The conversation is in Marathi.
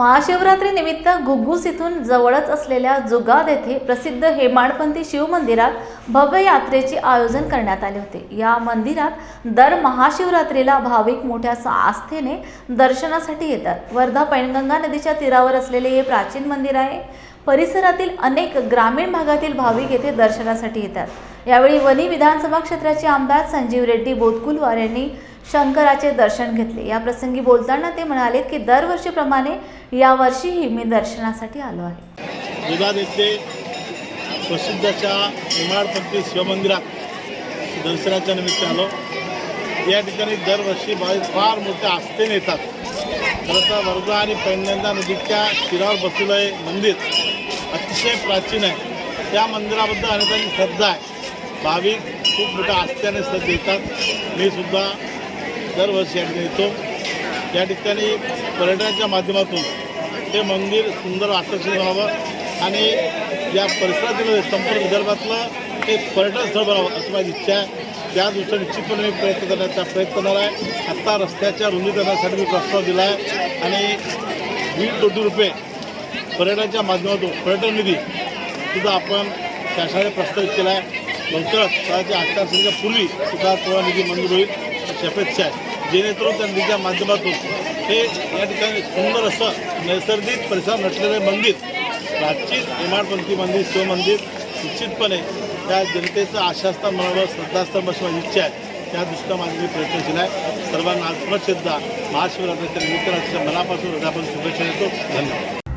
महाशिवरात्री निमित्त घुग्गुस इथून जवळच असलेल्या जुगाद येथे प्रसिद्ध हेमाडपंथी शिवमंदिरात भव्य यात्रेचे आयोजन करण्यात आले होते. या मंदिरात दर महाशिवरात्रीला भाविक मोठ्या आस्थेने दर्शनासाठी येतात. वर्धा पैनगंगा नदीच्या तीरावर असलेले हे प्राचीन मंदिर आहे. परिसरातील अनेक ग्रामीण भागातील भाविक येथे दर्शनासाठी येतात. यावेळी वनी विधानसभा क्षेत्राचे आमदार संजीव रेड्डी बोतकुलवार यांनी शंकराचे दर्शन घेतले. या प्रसंगी बोलताना ते म्हणाले की दरवर्षीप्रमाणे यावर्षीही मी दर्शनासाठी आलो आहे. दुधात येथे प्रसिद्ध शिवमंदिरात दर्शनाच्या निमित्त आलो. या ठिकाणी दरवर्षी भाविक फार मोठ्या आस्थेने येतात. खरं तर वर्धा आणि पैनगंगा नदीच्या तीरावर बसलेलं हे मंदिर अतिशय प्राचीन आहे. त्या मंदिराबद्दल अनेकांची श्रद्धा आहे. भाविक खूप मोठ्या आस्थेने श्रद्धा येतात मी सुद्धा दरवर्षी या ठिकाणी येतो. या ठिकाणी पर्यटनाच्या माध्यमातून हे मंदिर सुंदर आकर्षित व्हावं आणि या परिसरातील संपूर्ण विदर्भातलं एक पर्यटन स्थळ बनावं अशी माझी इच्छा आहे. त्या दृष्टीने निश्चितपणे मी प्रयत्न करण्याचा प्रयत्न करणार आहे. आत्ता रस्त्याच्या रुंदीकरणासाठी मी प्रस्ताव दिला आहे आणि दीड कोटी रुपये पर्यटनाच्या माध्यमातून पर्यटन निधी सुद्धा आपण शासनाने प्रस्तावित केला आहे. लवकरच स्वतःच्या आचारसंहितेच्या पूर्वी सुद्धा थोडा निधी मंजूर होईल. अशी अपेक्षा आहे जेणेकरून त्यांच्या माध्यमातून हे या ठिकाणी सुंदर असं नैसर्गिक परिसर नटलेलं मंदिर प्राचीन इमाडपंथी मंदिर शिवमंदिर निश्चितपणे त्या जनतेचं आशास्थान म्हणावं श्रद्धास्थान बसवा इच्छा आहे. त्या दृष्टीनं माझी मी प्रयत्नशील आहे. सर्वांना आज पुन्हा महाशिवरात्राच्या महाशिवरात्रीच्या निमित्तानं मनापासून हृदयापासून शुभेच्छा देतो. धन्यवाद.